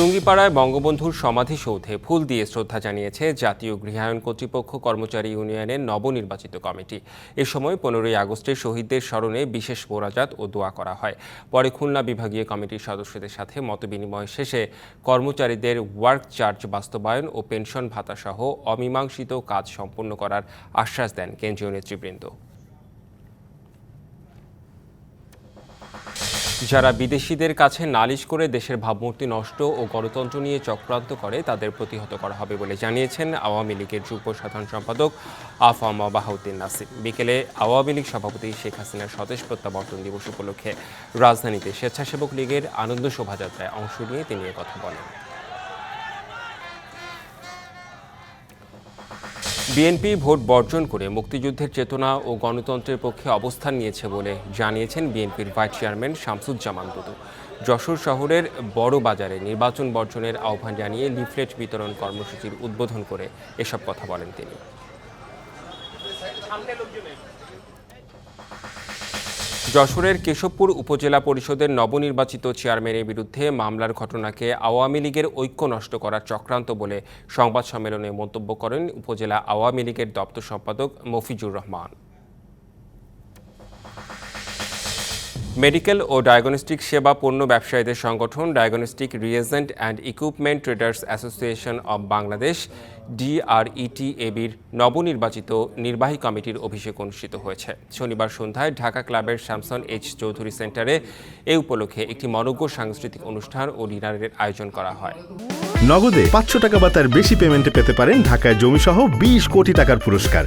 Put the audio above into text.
টুঙ্গিপাড়ায় বঙ্গবন্ধুর সমাধিসৌধে ফুল দিয়ে শ্রদ্ধা জানিয়েছে জাতীয় গৃহায়ণ কর্তৃপক্ষ কর্মচারী ইউনিয়নের নবনির্বাচিত কমিটি। এ সময় পনেরোই আগস্টে শহীদদের স্মরণে বিশেষ মোরাজাত ও দোয়া করা হয়। পরে খুলনা বিভাগীয় কমিটির সদস্যদের সাথে মতবিনিময় শেষে কর্মচারীদের ওয়ার্ক চার্জ বাস্তবায়ন ও পেনশন ভাতাসহ অমীমাংসিত কাজ সম্পন্ন করার আশ্বাস দেন কেন্দ্রীয় নেতৃবৃন্দ। যারা বিদেশিদের কাছে নালিশ করে দেশের ভাবমূর্তি নষ্ট ও গণতন্ত্র নিয়ে চক্রান্ত করে, তাদের প্রতিহত করা হবে বলে জানিয়েছেন আওয়ামী লীগের যুগ্ম সাধারণ সম্পাদক আফামা বাহাউদ্দিন নাসির বিকেলে আওয়ামী লীগ সভাপতি শেখ হাসিনার স্বদেশ প্রত্যাবর্তন দিবস উপলক্ষে রাজধানীতে স্বেচ্ছাসেবক লীগের আনন্দ শোভাযাত্রায় অংশ নিয়ে তিনি কথা বলেন। বিএনপি ভোট বর্জন করে মুক্তিযুদ্ধের চেতনা ও গণতন্ত্রের পক্ষে অবস্থান নিয়েছে বলে জানিয়েছেন বিএনপির ভাইস চেয়ারম্যান শামসুজ্জামান দুদু। যশোর শহরের বড় বাজারে নির্বাচন বর্জনের আহ্বান জানিয়ে লিফলেট বিতরণ কর্মসূচির উদ্বোধন করে এসব কথা বলেন তিনি। যশোরের কেশবপুর উপজেলা পরিষদের নবনির্বাচিত চেয়ারম্যানের বিরুদ্ধে মামলার ঘটনাকে আওয়ামী লীগের ঐক্য নষ্ট করার চক্রান্ত বলে সংবাদ সম্মেলনে মন্তব্য করেন উপজেলা আওয়ামী লীগের দপ্তর সম্পাদক মফিজুর রহমান। মেডিকেল ও ডায়াগনস্টিক সেবা পণ্য ব্যবসায়ীদের সংগঠন diagnostic reagent and equipment traders association of Bangladesh DRET এবির নবনির্বাচিত নির্বাহী কমিটির অভিষেক অনুষ্ঠিত হয়েছে। শনিবার সন্ধ্যায় ঢাকা ক্লাবের স্যামসন এইচ চৌধুরী সেন্টারে এ উপলক্ষে একটি মনজ্ঞ সাংস্কৃতিক অনুষ্ঠান ও ডিনারের আয়োজন করা হয়। নগদে পাঁচশো টাকা বা তার বেশি পেমেন্টে পেতে পারেন ঢাকায় জমিসহ বিশ কোটি টাকার পুরস্কার।